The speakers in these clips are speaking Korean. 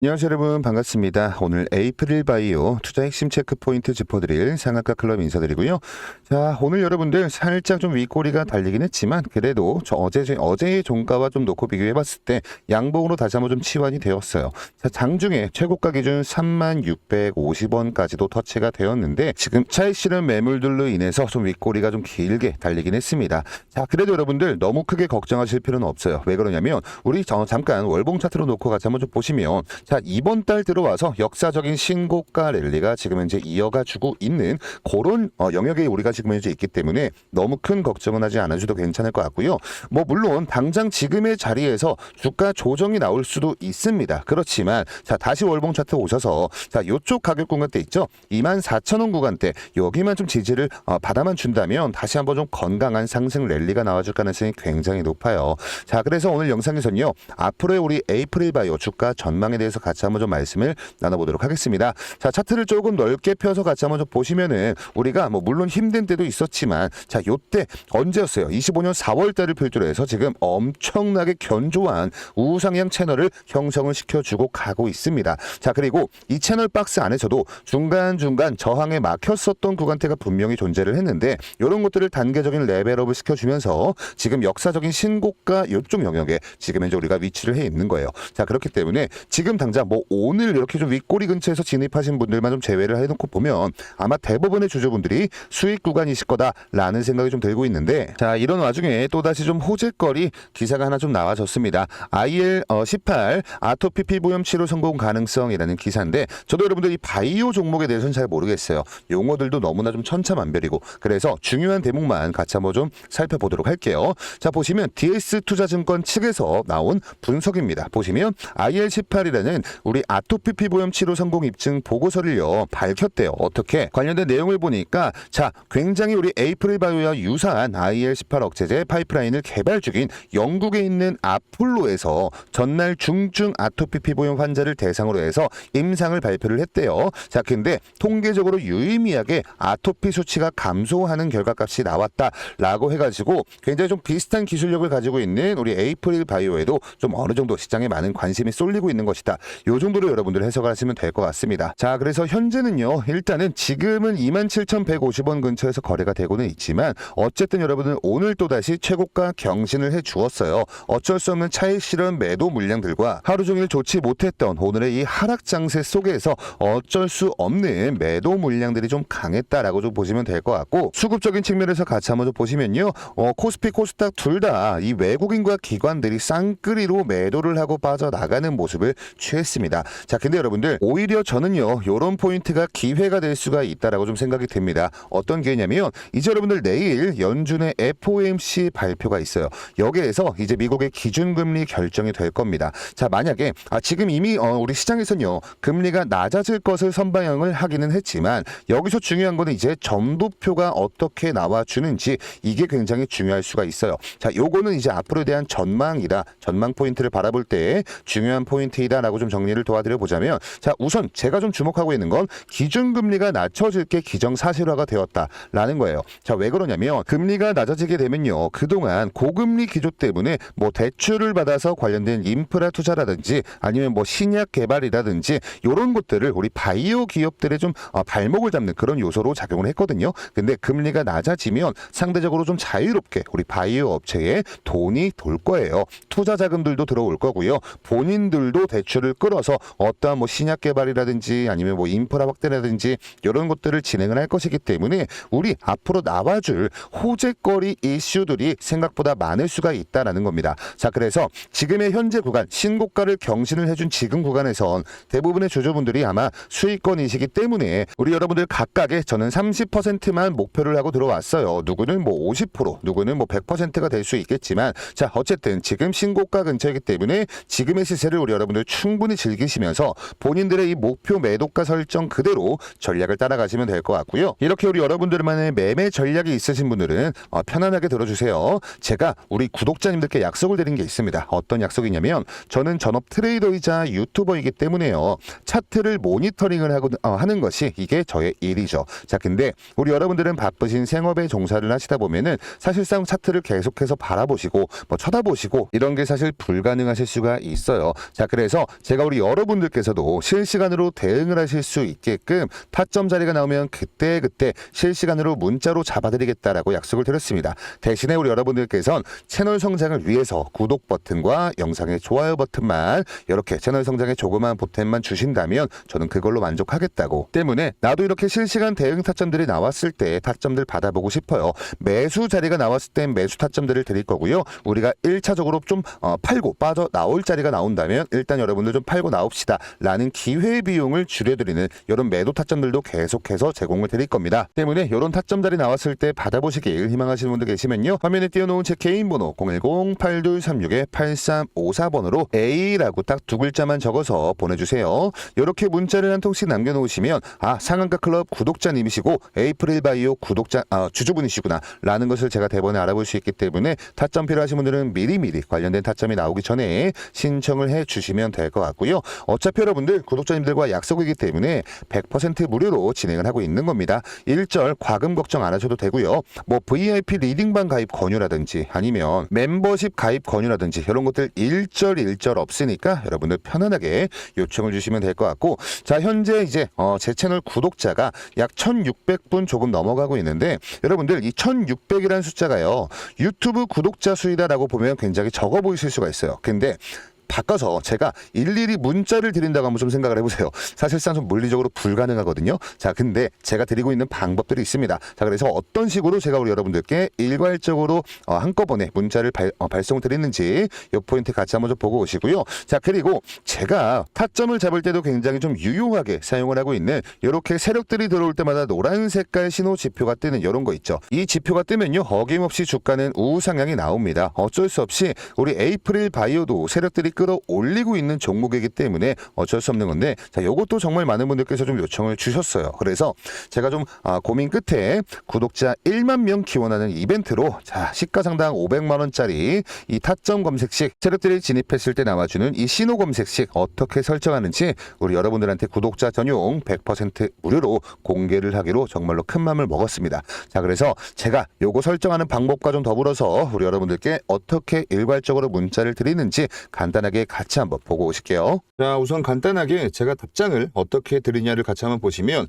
안녕하세요 여러분 반갑습니다. 오늘 에이프릴 바이오 투자 핵심 체크 포인트 짚어드릴 상한가 클럽 인사드리고요. 자 오늘 여러분들 살짝 좀 윗꼬리가 달리긴 했지만 그래도 저 어제 어제의 종가와 좀 놓고 비교해봤을 때 양봉으로 다시 한번 좀 치환이 되었어요. 자 장중에 최고가 기준 3650원까지도 터치가 되었는데 지금 차익 실현 매물들로 인해서 좀 윗꼬리가 좀 길게 달리긴 했습니다. 자 그래도 여러분들 너무 크게 걱정하실 필요는 없어요. 왜 그러냐면 우리 저 잠깐 월봉 차트로 놓고 같이 한번 좀 보시면 자 이번 달 들어와서 역사적인 신고가 랠리가 지금 현재 이어가주고 있는 그런 어, 영역에 우리가 지금 현재 있기 때문에 너무 큰 걱정은 하지 않으셔도 괜찮을 것 같고요. 뭐 물론 당장 지금의 자리에서 주가 조정이 나올 수도 있습니다. 그렇지만 자 다시 월봉 차트 오셔서 자 요쪽 가격 구간대 있죠. 24,000원 구간대 여기만 좀 지지를 어, 받아만 준다면 다시 한번 좀 건강한 상승 랠리가 나와줄 가능성이 굉장히 높아요. 자 그래서 오늘 영상에서는요 앞으로의 우리 에이프릴 바이오 주가 전망에 대해서 같이 한번 좀 말씀을 나눠보도록 하겠습니다. 자 차트를 조금 넓게 펴서 같이 한번 좀 보시면은 우리가 뭐 물론 힘든 때도 있었지만 자 요때 언제였어요? 25년 4월 달을 필두로 해서 지금 엄청나게 견조한 우상향 채널을 형성을 시켜주고 가고 있습니다. 자 그리고 이 채널 박스 안에서도 중간중간 저항에 막혔었던 구간대가 분명히 존재를 했는데 이런 것들을 단계적인 레벨업을 시켜주면서 지금 역사적인 신고가 요쪽 영역에 지금 현재 우리가 위치를 해 있는 거예요. 자 그렇기 때문에 지금 당장 뭐 오늘 이렇게 좀 윗꼬리 근처에서 진입하신 분들만 좀 제외를 해놓고 보면 아마 대부분의 주주분들이 수익 구간이실 거다라는 생각이 좀 들고 있는데 자 이런 와중에 또다시 좀 호재거리 기사가 하나 좀 나와졌습니다. IL 어, 18 아토피 피부염 치료 성공 가능성이라는 기사인데 저도 여러분들 이 바이오 종목에 대해서는 잘 모르겠어요. 용어들도 너무나 좀 천차만별이고 그래서 중요한 대목만 같이 한번 좀 살펴보도록 할게요. 자 보시면 DS 투자증권 측에서 나온 분석입니다. 보시면 IL18이라는 우리 아토피 피부염 치료 성공 입증 보고서를요 밝혔대요. 어떻게 관련된 내용을 보니까 자 굉장히 우리 에이프릴 바이오와 유사한 IL18 억제제 파이프라인을 개발 중인 영국에 있는 아폴로에서 전날 중증 아토피 피부염 환자를 대상으로 해서 임상을 발표를 했대요. 자 근데 통계적으로 유의미하게 아토피 수치가 감소하는 결과값이 나왔다라고 해가지고 굉장히 좀 비슷한 기술력을 가지고 있는 우리 에이프릴 바이오에도 좀 어느 정도 시장에 많은 관심이 쏠리고 있는 것이다. 요 정도로 여러분들 해석을 하시면 될 것 같습니다. 자, 그래서 현재는요, 일단은 지금은 27,150원 근처에서 거래가 되고는 있지만, 어쨌든 여러분은 오늘 또다시 최고가 경신을 해 주었어요. 어쩔 수 없는 차익 실현 매도 물량들과 하루 종일 좋지 못했던 오늘의 이 하락 장세 속에서 어쩔 수 없는 매도 물량들이 좀 강했다라고 좀 보시면 될 것 같고, 수급적인 측면에서 같이 한번 좀 보시면요, 어, 코스피, 코스닥 둘 다 이 외국인과 기관들이 쌍끌이로 매도를 하고 빠져나가는 모습을 취 했습니다. 자, 근데 여러분들 오히려 저는요 요런 포인트가 기회가 될 수가 있다라고 좀 생각이 듭니다. 어떤 기회냐면 이제 여러분들 내일 연준의 FOMC 발표가 있어요. 여기에서 이제 미국의 기준금리 결정이 될 겁니다. 자, 만약에 아, 지금 이미 어, 우리 시장에서는요 금리가 낮아질 것을 선방향을 하기는 했지만 여기서 중요한 거는 이제 점도표가 어떻게 나와주는지 이게 굉장히 중요할 수가 있어요. 자, 요거는 이제 앞으로에 대한 전망이다. 전망 포인트를 바라볼 때 중요한 포인트이다라고 좀 정리를 도와드려 보자면 자, 우선 제가 좀 주목하고 있는 건 기준금리가 낮춰질 게 기정사실화가 되었다라는 거예요. 자, 왜 그러냐면 금리가 낮아지게 되면요. 그동안 고금리 기조 때문에 뭐 대출을 받아서 관련된 인프라 투자라든지 아니면 뭐 신약 개발이라든지 이런 것들을 우리 바이오 기업들의 좀 어, 발목을 잡는 그런 요소로 작용을 했거든요. 근데 금리가 낮아지면 상대적으로 좀 자유롭게 우리 바이오 업체에 돈이 돌 거예요. 투자 자금들도 들어올 거고요. 본인들도 대출을 끌어서 어떠한 뭐 신약 개발이라든지 아니면 뭐 인프라 확대라든지 이런 것들을 진행을 할 것이기 때문에 우리 앞으로 나와줄 호재거리 이슈들이 생각보다 많을 수가 있다라는 겁니다. 자, 그래서 지금의 현재 구간 신고가를 경신을 해준 지금 구간에선 대부분의 주주분들이 아마 수익권이시기 때문에 우리 여러분들 각각의 저는 30%만 목표를 하고 들어왔어요. 누구는 뭐 50%, 누구는 뭐 100%가 될 수 있겠지만 자, 어쨌든 지금 신고가 근처이기 때문에 지금의 시세를 우리 여러분들 충분히 즐기시면서 본인들의 이 목표 매도가 설정 그대로 전략을 따라가시면 될 것 같고요. 이렇게 우리 여러분들만의 매매 전략이 있으신 분들은 어, 편안하게 들어주세요. 제가 우리 구독자님들께 약속을 드린 게 있습니다. 어떤 약속이냐면 저는 전업 트레이더이자 유튜버이기 때문에요. 차트를 모니터링을 하고 어, 하는 것이 이게 저의 일이죠. 자, 근데 우리 여러분들은 바쁘신 생업에 종사를 하시다 보면은 사실상 차트를 계속해서 바라보시고 뭐 쳐다보시고 이런 게 사실 불가능하실 수가 있어요. 자, 그래서 제가 우리 여러분들께서도 실시간으로 대응을 하실 수 있게끔 타점 자리가 나오면 그때 그때 실시간으로 문자로 잡아드리겠다라고 약속을 드렸습니다. 대신에 우리 여러분들께선 채널 성장을 위해서 구독 버튼과 영상의 좋아요 버튼만 이렇게 채널 성장에 조그만 보탬만 주신다면 저는 그걸로 만족하겠다고 때문에 나도 이렇게 실시간 대응 타점들이 나왔을 때 타점들 받아보고 싶어요. 매수 자리가 나왔을 땐 매수 타점들을 드릴 거고요. 우리가 1차적으로 좀 어, 팔고 빠져 나올 자리가 나온다면 일단 여러분들 좀 팔고 나옵시다 라는 기회 비용을 줄여드리는 이런 매도 타점들도 계속해서 제공을 드릴 겁니다. 때문에 이런 타점 자리 나왔을 때 받아보시길 희망하시는 분들 계시면요. 화면에 띄워놓은 제 개인 번호 010-8236-8354번으로 A라고 딱 두 글자만 적어서 보내주세요. 이렇게 문자를 한 통씩 남겨놓으시면 아 상한가 클럽 구독자님이시고 에이프릴 바이오 구독자 아, 주주분이시구나 라는 것을 제가 대본에 알아볼 수 있기 때문에 타점 필요하신 분들은 미리미리 관련된 타점이 나오기 전에 신청을 해 주시면 될 것 같 고요. 어차피 여러분들 구독자님들과 약속이기 때문에 100% 무료로 진행을 하고 있는 겁니다. 일절 과금 걱정 안 하셔도 되고요. 뭐 VIP 리딩방 가입 권유라든지 아니면 멤버십 가입 권유라든지 이런 것들 일절 일절 없으니까 여러분들 편안하게 요청을 주시면 될 것 같고 자 현재 이제 어, 제 채널 구독자가 약 1600분 조금 넘어가고 있는데 여러분들 이 1600이라는 숫자가요 유튜브 구독자 수이다라고 보면 굉장히 적어 보이실 수가 있어요 근데 바꿔서 제가 일일이 문자를 드린다고 한번 좀 생각을 해보세요. 사실상 좀 물리적으로 불가능하거든요. 자, 근데 제가 드리고 있는 방법들이 있습니다. 자, 그래서 어떤 식으로 제가 우리 여러분들께 일괄적으로 어, 한꺼번에 문자를 발, 어, 발송 드리는지 이 포인트 같이 한번 좀 보고 오시고요. 자, 그리고 제가 타점을 잡을 때도 굉장히 좀 유용하게 사용을 하고 있는 이렇게 세력들이 들어올 때마다 노란 색깔 신호 지표가 뜨는 이런 거 있죠. 이 지표가 뜨면요, 어김없이 주가는 우상향이 나옵니다. 어쩔 수 없이 우리 에이프릴 바이오도 세력들이 끌어올리고 있는 종목이기 때문에 어쩔 수 없는 건데 자 요것도 정말 많은 분들께서 좀 요청을 주셨어요. 그래서 제가 좀 아, 고민 끝에 구독자 1만 명 기원하는 이벤트로 자 시가상당 500만 원짜리 이 타점 검색식 세력들이 진입했을 때 나와주는 이 신호 검색식 어떻게 설정하는지 우리 여러분들한테 구독자 전용 100% 무료로 공개를 하기로 정말로 큰 마음을 먹었습니다. 자 그래서 제가 요거 설정하는 방법과 좀 더불어서 우리 여러분들께 어떻게 일괄적으로 문자를 드리는지 간단하게 같이 한번 보고 오실게요. 자, 우선 간단하게 제가 답장을 어떻게 드리냐를 같이 한번 보시면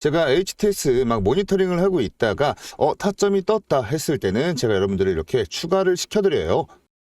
제가 HTS 막 모니터링을 하고 있다가 어 타점이 떴다 했을 때는 제가 여러분들을 이렇게 추가를 시켜드려요.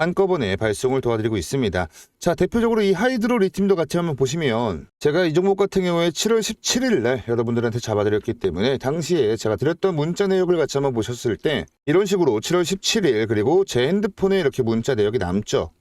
한꺼번에 발송을 도와드리고 있습니다. 자, 대표적으로 이 하이드로 리튬도 같이 한번 보시면 제가 이 종목 같은 경우에 7월 17일 날 여러분들한테 잡아드렸기 때문에 당시에 제가 드렸던 문자 내역을 같이 한번 보셨을 때 이런 식으로 7월 17일 그리고 제 핸드폰에 이렇게 문자 내역이 남죠.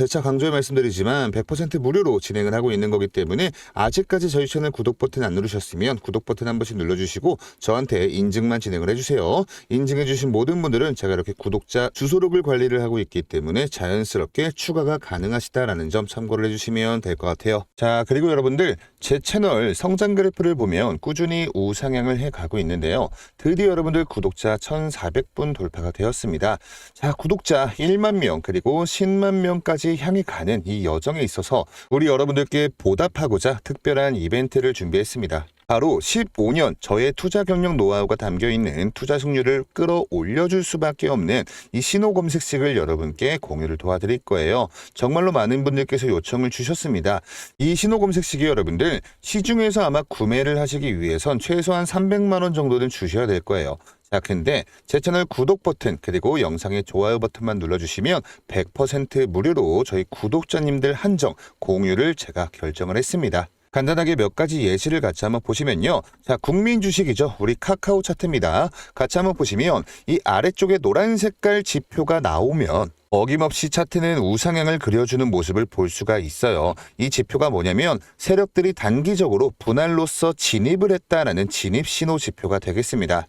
재차 강조해 말씀드리지만 100% 무료로 진행을 하고 있는 거기 때문에 아직까지 저희 채널 구독 버튼 안 누르셨으면 구독 버튼 한 번씩 눌러주시고 저한테 인증만 진행을 해주세요. 인증해주신 모든 분들은 제가 이렇게 구독자 주소록을 관리를 하고 있기 때문에 자연스럽게 추가가 가능하시다라는 점 참고를 해주시면 될 것 같아요. 자 그리고 여러분들 제 채널 성장 그래프를 보면 꾸준히 우상향을 해가고 있는데요. 드디어 여러분들 구독자 1,400분 돌파가 되었습니다. 자 구독자 1만 명 그리고 10만 명까지 향해 가는 이 여정에 있어서 우리 여러분들께 보답하고자 특별한 이벤트를 준비했습니다. 바로 15년 저의 투자 경력 노하우가 담겨 있는 투자 승률을 끌어올려줄 수밖에 없는 이 신호 검색식을 여러분께 공유를 도와드릴 거예요. 정말로 많은 분들께서 요청을 주셨습니다. 이 신호 검색식이 여러분들 시중에서 아마 구매를 하시기 위해선 최소한 300만 원 정도는 주셔야 될 거예요. 자, 근데 제 채널 구독 버튼 그리고 영상의 좋아요 버튼만 눌러주시면 100% 무료로 저희 구독자님들 한정 공유를 제가 결정을 했습니다. 간단하게 몇 가지 예시를 같이 한번 보시면요. 자, 국민 주식이죠. 우리 카카오 차트입니다. 같이 한번 보시면 이 아래쪽에 노란 색깔 지표가 나오면 어김없이 차트는 우상향을 그려주는 모습을 볼 수가 있어요. 이 지표가 뭐냐면 세력들이 단기적으로 분할로서 진입을 했다라는 진입 신호 지표가 되겠습니다.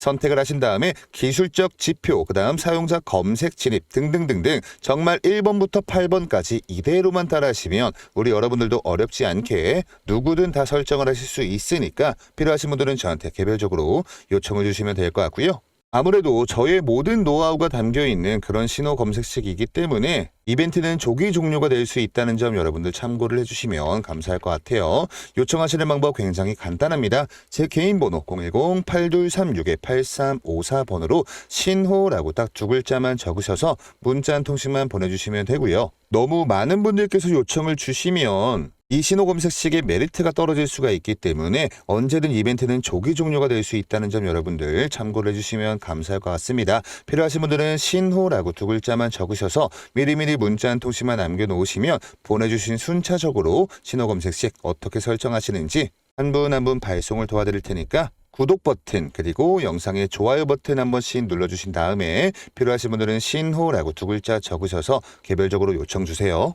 선택을 하신 다음에 기술적 지표, 그 다음 사용자 검색 진입 등등등등 정말 1번부터 8번까지 이대로만 따라하시면 우리 여러분들도 어렵지 않게 누구든 다 설정을 하실 수 있으니까 필요하신 분들은 저한테 개별적으로 요청을 주시면 될 것 같고요. 아무래도 저의 모든 노하우가 담겨 있는 그런 신호 검색식이기 때문에 이벤트는 조기 종료가 될 수 있다는 점 여러분들 참고를 해주시면 감사할 것 같아요. 요청하시는 방법 굉장히 간단합니다. 제 개인 번호 010-8236-8354번으로 신호라고 딱 두 글자만 적으셔서 문자 한 통씩만 보내주시면 되고요. 너무 많은 분들께서 요청을 주시면 이 신호 검색식의 메리트가 떨어질 수가 있기 때문에 언제든 이벤트는 조기 종료가 될 수 있다는 점 여러분들 참고를 해주시면 감사할 것 같습니다. 필요하신 분들은 신호라고 두 글자만 적으셔서 미리미리 문자 한 통씩만 남겨놓으시면 보내주신 순차적으로 신호 검색식 어떻게 설정하시는지 한 분 한 분 발송을 도와드릴 테니까 구독 버튼 그리고 영상의 좋아요 버튼 한 번씩 눌러주신 다음에 필요하신 분들은 신호라고 두 글자 적으셔서 개별적으로 요청 주세요.